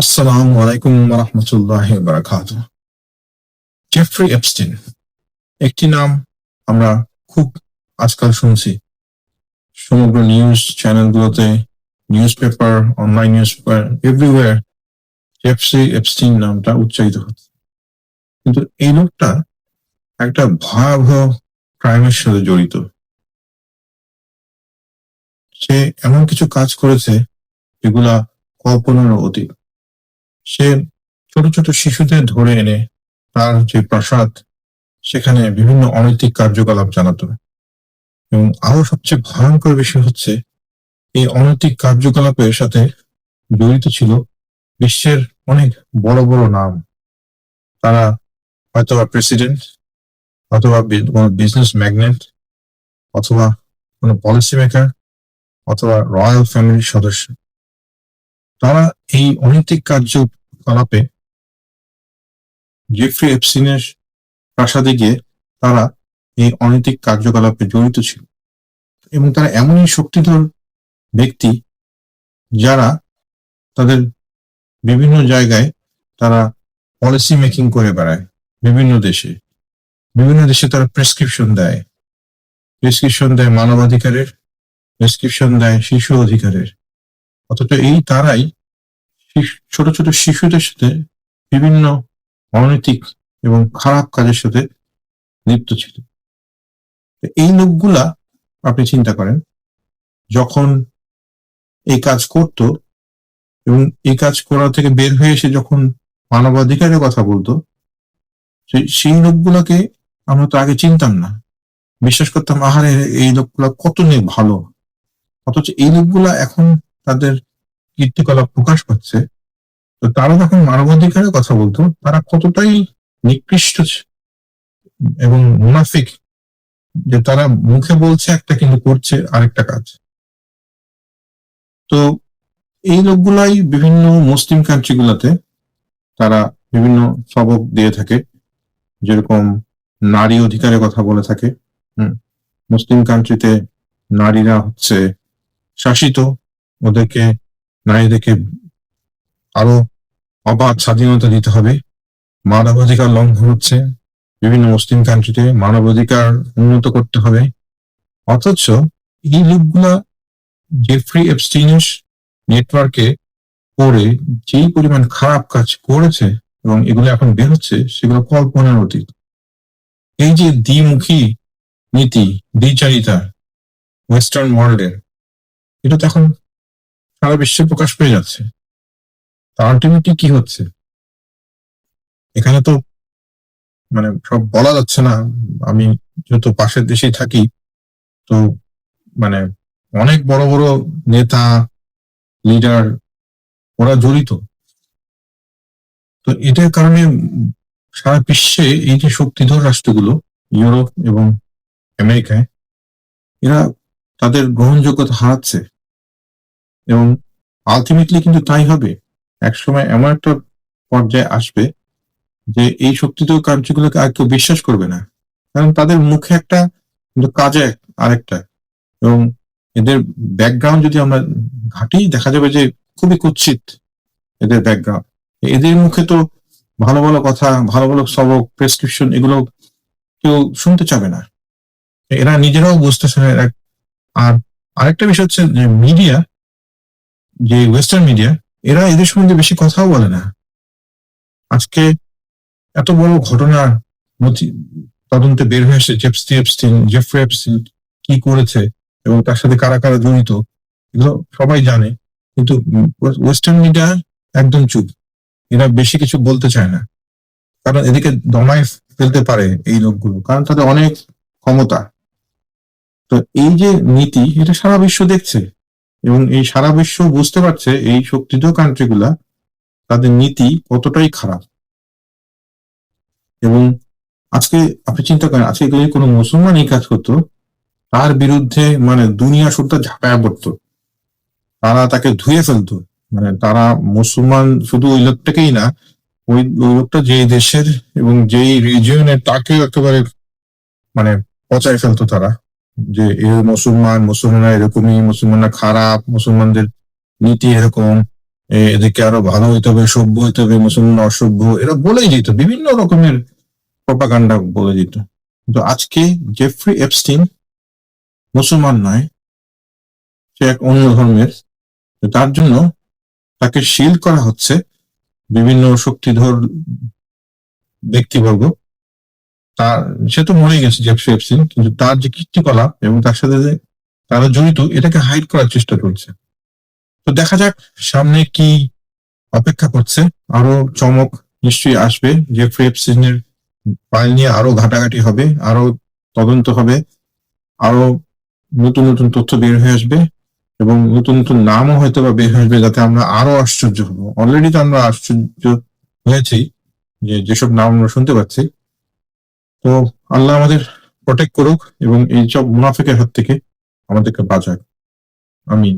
আসসালামু আলাইকুম রহমতুল্লাহ বারাকাত Jeffrey Epstein একটি নাম আমরা খুব আজকাল শুনছি। সমগ্র news চ্যানেলগুলোতে news paper online news paper everywhere Jeffrey Epstein নামটা উচ্চারিত হচ্ছে। কিন্তু এই লোকটা একটা ভয়াবহ ক্রাইমের সাথে জড়িত। সে এমন কিছু কাজ করেছে যেগুলা কল্পনার অতীত। সে ছোট ছোট শিশুদের ধরে এনে তার যে প্রাসাদ, সেখানে বিভিন্ন অনৈতিক কার্যকলাপ জানাতো। এবং আরও সবচেয়ে ভয়ঙ্কর বিষয় হচ্ছে, এই অনৈতিক কার্যকলাপের সাথে জড়িত ছিল বিশ্বের অনেক বড় বড় নাম। তারা হয়তোবা প্রেসিডেন্ট অথবা কোনো বিজনেস ম্যাগনেট, অথবা কোনো পলিসি মেকার, অথবা রয়্যাল ফ্যামিলির সদস্য। তারা এই অনৈতিক কার্যকলাপে জেফ্রি এপসিনের প্রাসাদে গিয়ে তারা এই অনৈতিক কার্যকলাপে জড়িত ছিল। এবং তারা এমনই শক্তিধর ব্যক্তি যারা তাদের বিভিন্ন জায়গায় তারা পলিসি মেকিং করে বেড়ায় বিভিন্ন দেশে। বিভিন্ন দেশে তারা প্রেসক্রিপশন দেয়। প্রেসক্রিপশন দেয় মানবাধিকারের প্রেসক্রিপশন দেয় শিশু অধিকারের। অথচ এই তারাই ছোট ছোট শিশুদের সাথে বিভিন্ন অনৈতিক এবং খারাপ কাজের সাথে লিপ্ত ছিল। এই লোকগুলা আপনি চিন্তা করেন, যখন এই কাজ করত এবং এই কাজ করা থেকে বের হয়ে এসে যখন মানবাধিকারের কথা বলতো সেই লোকগুলাকে আমরা তো আগে চিনতাম না। বিশ্বাস করতাম, আহারে, এই লোকগুলা কত নিয়ে ভালো। অথচ এই লোকগুলা এখন তাদের কীর্তিকলাপ প্রকাশ পাচ্ছে তো তারা যখন মানবাধিকারের কথা বলতো, তারা কতটাই নিকৃষ্ট এবং মুনাফিক যে তারা মুখে বলছে, একটা কিন্তু করছে, আরেকটা কাজ তো এই লোকগুলাই বিভিন্ন মুসলিম কান্ট্রি গুলাতে তারা বিভিন্ন সবক দিয়ে থাকে, যেরকম নারী অধিকারের কথা বলে থাকে মুসলিম কান্ট্রিতে নারীরা হচ্ছে শাসিত, ওদেরকে নারীদেরকে আরও অবাধ স্বাধীনতা দিতে হবে। মানবাধিকার লঙ্ঘন হচ্ছে। বিভিন্ন মুসলিম কান্ট্রিতে মানবাধিকার উন্নত করতে হবে। অথচ এই লোকগুলা জেফ্রি এপস্টিনের নেটওয়ার্কে করে যেই পরিমাণ খারাপ কাজ করেছে এবং এগুলো এখন বের হচ্ছে, সেগুলো কল্পনার অতীত। এই যে দ্বিমুখী নীতি, দ্বিচারিতা ওয়েস্টার্ন ওয়ার্ল্ডের এটা তো এখন সারা বিশ্বে প্রকাশ পেয়ে যাচ্ছে। তা আলটিমেটলি কি হচ্ছে? এখানে তো মানে সব বলা যাচ্ছে না। আমি যেহেতু পাশের দেশেই থাকি, তো মানে অনেক বড় বড় নেতা লিডার ওরা জড়িত। তো এটার কারণে সারা বিশ্বে এই যে শক্তিধর রাষ্ট্রগুলো, ইউরোপ এবং আমেরিকায়, এরা তাদের গ্রহণযোগ্যতা হারাচ্ছে। এবং আলটিমেটলি কিন্তু তাই হবে। একসময় এমন একটা পর্যায়ে আসবে যে এই শক্তিধর কার্যগুলোকে আর কেউ বিশ্বাস করবে না। কারণ তাদের মুখে একটা কাজে আরেকটা। এবং এদের ব্যাকগ্রাউন্ড যদি আমরা ঘাটি, দেখা যাবে যে খুবই কুৎসিত এদের ব্যাকগ্রাউন্ড এদের মুখে তো ভালো ভালো কথা, ভালো ভালো সবক প্রেসক্রিপশন এগুলো কেউ শুনতে চাবে না। এরা নিজেরাও বুঝতেছে না আর আরেকটা বিষয় হচ্ছে যে মিডিয়া যে ওয়েস্টার্ন মিডিয়া এরা এদের সম্বন্ধে বেশি কথাও বলে না। আজকে এত বড় ঘটনা নথি- তদন্তে বের হয়ে এসে জেফস্টি এপস্টিন জেফ্রি কি করেছে এবং তার সাথে কারা কারা জড়িত, এগুলো সবাই জানে। কিন্তু ওয়েস্টার্ন মিডিয়া একদম চুপ। এরা বেশি কিছু বলতে চায় না। কারণ এদিকে দমায় ফেলতে পারে এই লোকগুলো, কারণ তাদের অনেক ক্ষমতা। তো এই যে নীতি, এটা সারা বিশ্ব দেখছে। এবং এই সারা বিশ্ব বুঝতে পারছে এই শক্তিধর কান্ট্রিগুলা তাদের নীতি কতটাই খারাপ। এবং আজকে আপনি চিন্তা করেন, আজকে যদি কোনো মুসলমান এই কাজ করতো, তার বিরুদ্ধে মানে দুনিয়া শুদ্ধ ঝাঁপায় পড়তো। তারা তাকে ধুয়ে ফেলতো। মানে তারা মুসলমান শুধু ওই লোকটাকেই না, ওই ওই লোকটা যেই দেশের এবং যেই রিজিয়নের তাকে একেবারে মানে পচায় ফেলতো তারা। যে এ মুসলমান মুসলমানরা এরকমই, মুসলমানরা খারাপ, মুসলমানদের নীতি এরকম এদেরকে আরও ভালো হইতে হবে, সভ্য হইতে হবে মুসলমান অসভ্য, এরা বলেই দিত, বিভিন্ন রকমের প্রপাগান্ডা বলে দিত। কিন্তু আজকে জেফ্রি এপস্টিন মুসলমান নয়, সে এক অন্য ধর্মের তার জন্য তাকে শিল করা হচ্ছে বিভিন্ন শক্তিধর ব্যক্তিবর্গ। তার সে তো মরে গেছে জেফ্রি এপস্টিন কিন্তু তার যে কীর্তিকলাপ এবং তার সাথে যে তারা জড়িত, এটাকে হাইড করার চেষ্টা করছে তো দেখা যাক সামনে কি অপেক্ষা করছে। আরও চমক নিশ্চয়ই আসবে জেফ্রি এপস্টিনের ফাইল নিয়ে আরও ঘাটাঘাটি হবে, আরও তদন্ত হবে, আরও নতুন নতুন তথ্য বের হয়ে আসবে এবং নতুন নতুন নামও হয়তো বা বের হয়ে আসবে যাতে আমরা আরও আশ্চর্য হব। অলরেডি তো আমরা আশ্চর্য হয়েছি যে যেসব নাম আমরা শুনতে পাচ্ছি তো আল্লাহ আমাদের প্রোটেক্ট করুক এবং এই সব মুনাফিকের হাত থেকে আমাদেরকে বাঁচাক। আমিন।